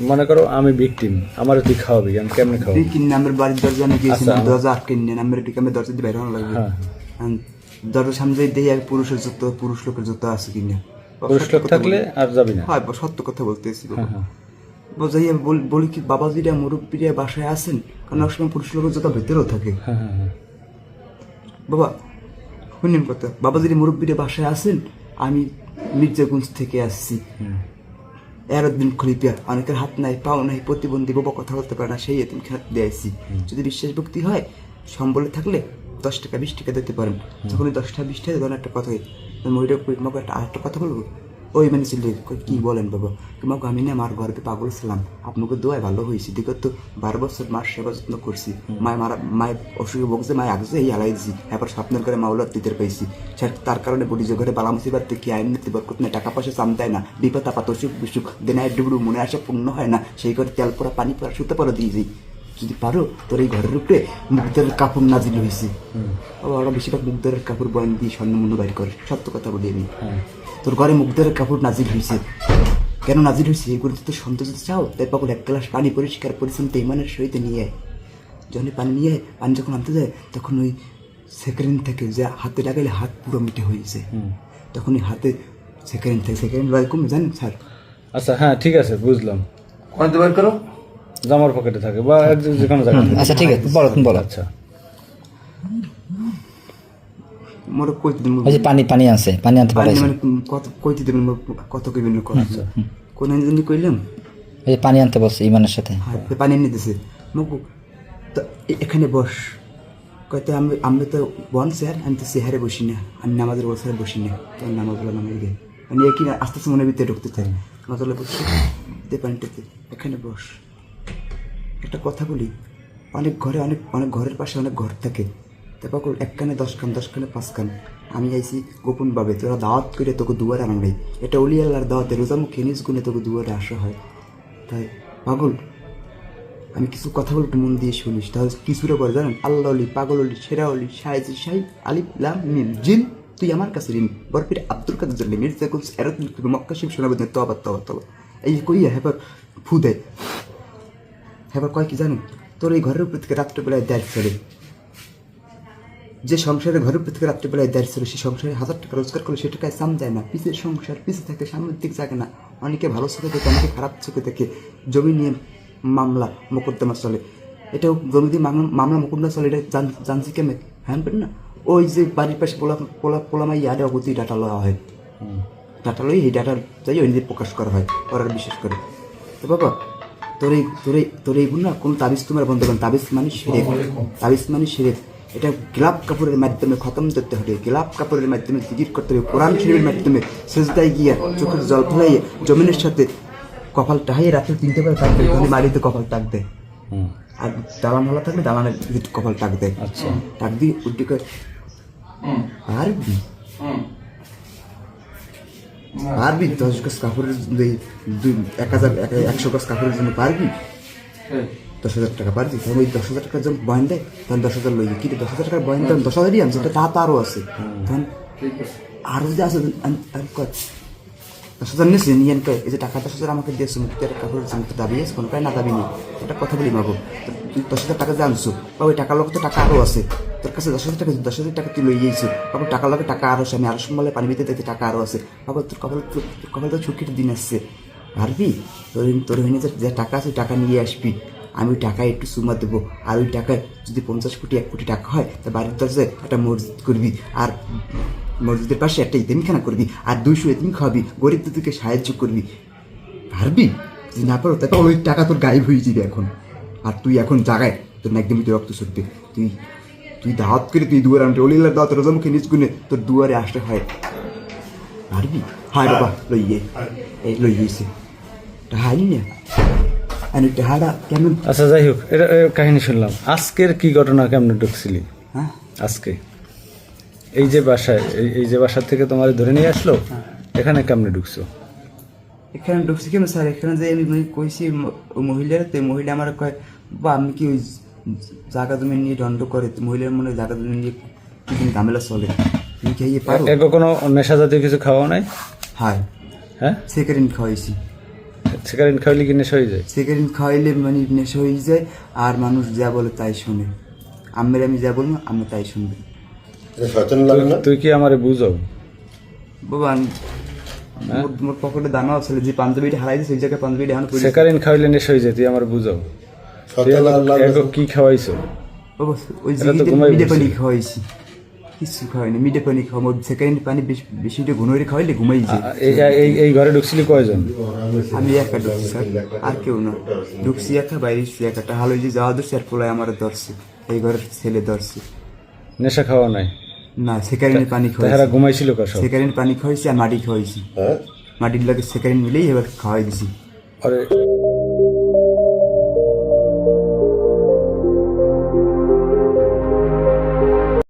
মনে করো আমি ভিকটিম আমার তুই খাওয়াবি আমি কেমনে খাওয়াবি? কিনে আমার বাড়ির দরজা আমি গিয়েছি আচ্ছা, দরজা আটকে নিয়ে আমার এদিকে আমি দরজা দিয়ে বের হওয়া লাগবে। হ্যাঁ। দরজার সামনে দেখি এক পুরুষের জুতো পুরুষ লোকের জুতো আছে কিনা। পুরুষ লোক থাকলে আর যাবি না। হয় সত্য কথা বলতেছি। বাবা। হ্যাঁ হ্যাঁ। বোঝাই আমি বল- কি বাবাজিরা মুরব্বীরা বাসায় আছেন? কারণ অনেক সময় পুরুষ লোকের জুতো ভেতরেও থাকে। বাবা শুনেন কথা বাবাজির মুরব্বীরা বাসায় আছেন? আমি মির্জাগঞ্জ থেকে আসছি। এরদিন খলিপিয়া অনেকের হাত নাই পাও নাই প্রতিবন্ধী বাবা কথা বলতে পারে না সেই এতিম খেলা দিয়ে আসছি যদি বিশ্বাস ভক্তি হয় সম্বলে থাকলে দশ টাকা বিশ টাকা দিতে পারেন। যখন দশটা দশ টাকা বিশ টাকা ধরেন একটা কথা মহিলা একটা আরেকটা কথা বলব? ওই মানে ছিল কি বলেন বাবা? তোমাকে আমি না আমার ঘরে পাগল ছিলাম। আপনাকে দোয়ায় ভালো হয়েছি দেখো তো বারো বছর মার সেবা যত্ন করছি। মায় মারা মায়ের অসুখে বকছে মায় আগছে এই হালাই দিছি এবার স্বপ্নের ঘরে মাওলার দিতে পাইছি। তার কারণে বলি যে ঘরে বালা মুসিবার থেকে আইন নিতে বরকত না টাকা পয়সা চাম দেয় না বিপদ আপা অসুখ বিসুখ দেনায় ডুবড়ু মনে আসা পূর্ণ হয় না সেই ঘরে তেল পোড়া পানি পোড়া শুতে পারো দিয়ে যাই। যদি পারো তোর এই ঘরের উপরে মুগ্ধের কাপড় নাজিল হয়েছে ওরা বেশিরভাগ মুগ্ধের কাপড় বয়ান দিয়ে স্বর্ণ মূল্য বাইর করে সত্য কথা বলি আমি। হ্যাঁ। তোর ঘরে মুখ ধরে কাপড় নাজির হয়েছে কেন নাজিল হয়েছে এগুলো তো সন্তোষ চাও? তাই পাগল এক গ্লাস পানি পরিষ্কার পরিচ্ছন্ন ইমানের সহিত নিয়ে আয়। যখন পানি নিয়ে আয়, পানি যখন আনতে যায় তখন ওই সেকেন্ড থেকে যে হাতে লাগাইলে হাত পুরো মিটে হয়েছে তখন ওই হাতে সেকেন্ড থেকে সেকেন্ড লয় কমে জানেন স্যার? আচ্ছা হ্যাঁ ঠিক আছে বুঝলাম। কোন বের করো। জামার পকেটে থাকে বা যেখানে আচ্ছা ঠিক আছে বলো তুমি বলো। আচ্ছা। মোর কই দিন ওই যে পানি পানি আছে পানি আনতে পানি মানে কত কইতে দেবেন মোর কত কইবেন কত কোন জানি কইলাম? ওই যে পানি আনতে বলছে ইমানের সাথে। হ্যাঁ পানি এনে দিছে। তো এখানে বস। কয়তো আমি আমি তো বন স্যার আমি তো চেহারে বসি না। আমি নামাজের বসারে বসি না। তো নামাজ বলা নামাজ গে মানে একই আস্তে আস্তে মনের ভিতরে ঢুকতে থাকে নামাজ বসি দে পানিটাতে এখানে বস। একটা কথা বলি অনেক ঘরে অনেক অনেক ঘরের পাশে অনেক ঘর থাকে। তারপর এক কানে দশ কান দশ কানে পাঁচ কান আমি আইছি গোপন ভাবে তোরা দাওয়াত করে তোকে দুয়ারে আনা নাই এটা অলি আল্লাহর দাওয়াতে রোজামুখী নিজ গুণে তোকে দুয়ারে আসা হয়। তাই, পাগল? আমি কিছু কথা বলতে মন দিয়ে শুনিস। তাহলে কিছুরে বলে জানেন, আল্লাহ অলি, পাগল অলি, সেরা অলি সাইজি সাই আলিফ, লাম, মিম, জিন। তুই আমার কাছে ঋণ। বরফির আব্দুল কাদের জন্য মির্জা এরত মক্কা শিব শোনাবেন তবা তবা তবা এই যে কইয়া, হেবার ফু দেয় হেবার কয় কি জানেন? তোর এই ঘরের উপর থেকে রাত্রেবেলায় দেয় ছেড়ে। যে সংসারে উপর থেকে রাত্রেবেলায় দেয় ছিল সে সংসারে হাজার টাকা রোজগার করলে সে টাকায় সাম যায় না। পিছের সংসার পিছে থাকে সামনের দিক জাগে না। অনেকে ভালো চোখে দেখে অনেকে খারাপ চোখে দেখে। জমি নিয়ে মামলা মোকদ্দমা চলে। এটাও জমি দিয়ে মামলা মোকদ্দমা চলে এটা জানছি কেমন? হ্যাঁ না? ওই যে বাড়ির পাশে পোলা পোলা পোলামাই ইয়ারে অগতি ডাটা লওয়া হয়। ডাটা লই এই ডাটা যাই ওই নিজে প্রকাশ করা হয় ওরা বিশেষ করে। তো বাবা তোর এই তোর এই তোর এই গুণ না? কোনো তাবিজ তোমার বন্ধ করেন তাবিজ মানে সেরে তাবিজ মানে সেরে এটা গোলাপ কাপড়ের মাধ্যমে খতম করতে হবে। গোলাপ কাপড়ের মাধ্যমে জিকির করতে হবে। কোরআন শরীফের মাধ্যমে সেজদায় গিয়ে চোখের জল ফেলাইয়ে জমিনের সাথে কপাল টাহাইয়ে রাত্রে তিনটে করে টাক দেয়। মারিতে কপাল টাক দেয়। আর দালান হলা থাকলে দালানের কপাল টাক দেয়। আচ্ছা। টাক দিয়ে উল্টি করে পারবি পারবি দশ গাছ কাপড়ের দুই এক হাজার এক- একশো গাছ কাপড়ের জন্য পারবি? দশ হাজার টাকা পারবি তখন ওই দশ হাজার টাকার যখন বয়ন দেয় তখন দশ হাজার লইয়ে কিন্তু দশ হাজার টাকার বয়ন তখন দশ হাজারই আনছে তা তা আরও আছে। তখন আরও যদি আছে দশ হাজার নিয়েছি নিয়ে কয়, এই যে টাকা দশ হাজার আমাকে দিয়েছে মুক্তির কাপড়ের জন্য তো দাবি আছে কোনো প্রায় না দাবি নেই। একটা কথা বলি মাগো দশ হাজার টাকা যে আনছো বা ওই টাকার লোক তো টাকা আরও আছে তোর কাছে দশ হাজার টাকা দশ হাজার টাকা তুই লই গিয়েছো বাবা টাকা লোকে টাকা আরও আছে আমি আরও সম্বলে পানি দিতে দিতে টাকা আরও আছে। বাবা তোর কপাল তোর কপাল তো ছুটির দিন আসছে। পারবি? তোর তোর যে যে টাকা আছে ওই টাকা নিয়ে আসবি। আমি টাকায় একটু সুমা দেবো। আর ওই টাকায় যদি পঞ্চাশ কোটি, এক কোটি টাকা হয়, তা বাড়ির দরজায় একটা মসজিদ করবি। আর মসজিদের পাশে একটা ইতিমখানা করবি। আর দুইশো ইতিম খাওয়াবি। গরিব দুদিকে সাহায্য করবি। পারবি? যদি না পারো তারপর ওই টাকা তোর গায়েব হয়ে যাবে এখন। আর তুই এখন জাগায়, তোর না একদম তুই রক্ত ছুটবে তুই তুই দাওয়াত করে তুই দুয়ারে আনতে অলিলার দাওয়াত রোজামুখে নিজ গুনে তোর দুয়ারে আসতে হয়। পারবি? হায় বাবা, লইয়ে। এই লই গেছে হাই না। টাহাটা কেমন আচ্ছা যাই হোক এটা কাহিনী শুনলাম। আজকের কি ঘটনা কেমন ঢুকছিলি? হ্যাঁ। আজকে। এই যে বাসায় এই- যে বাসার থেকে তোমার ধরে নিয়ে আসলো এখানে কেমনে ঢুকছো? এখানে ঢুকছি কেন স্যার? এখানে যে আমি কইছি মহিলার তো মহিলা আমার কয় বা আমি কি ওই জায়গা জমি নিয়ে দণ্ড করে মহিলার মনে হয় জায়গা জমি নিয়ে কি ঝামেলা চলে। তুমি কি পারো? একে কোনো নেশা জাতীয় কিছু খাওয়া নাই? হাই হ্যাঁ? সেকেন্ড খাওয়াইছি। সিগারেট খাইলে কি নেশা হয়ে যায়? সিগারেট খাওয়াইলে মানে নেশা হয়ে যায় আর মানুষ যা বলে তাই শুনে। আমের আমি যা বলব আমি তাই শুনবে। এটা সচেতন লাগে না? তুই কি আমারে বুঝাও? বাবা আমি- মোর- পকেটে দানা আছে যে পাঞ্জাবিটা হারাই দিয়েছে ওই জায়গায় পাঞ্জাবিটা এখন পড়ে সেকারিন খাইলে নেশা হয়ে যায় তুই আমার বুঝাও। কি খাওয়াইছো? ওই। পানি খাওয়াইছি। কিছু খাওয়াইনি মিডে পানি খাওয়া সেকেন্ড পানি বেশি বেশিটা ঘুনোরে খাওয়াইলে ঘুমাই যায়। এই এই এই ঘরে ঢুকছিলি কয়জন? আমি একা ঢুকছি স্যার আর কেউ না ঢুকছি একা বাইরে একাটা হালো যে যাওয়া ধরছে আর পোলায় আমার ধরছে এই ঘরের ছেলে ধরছে নেশা খাওয়া নাই? না সেকারিনের পানি তাহারা খাওয়াইছি ঘুমাইছিল কার সব পানি খাওয়াইছি আর মাটি খাওয়াইছি হ্যাঁ মাটির লাগে সেকারিন মিলেই এবার খাওয়াই দিছি। আরে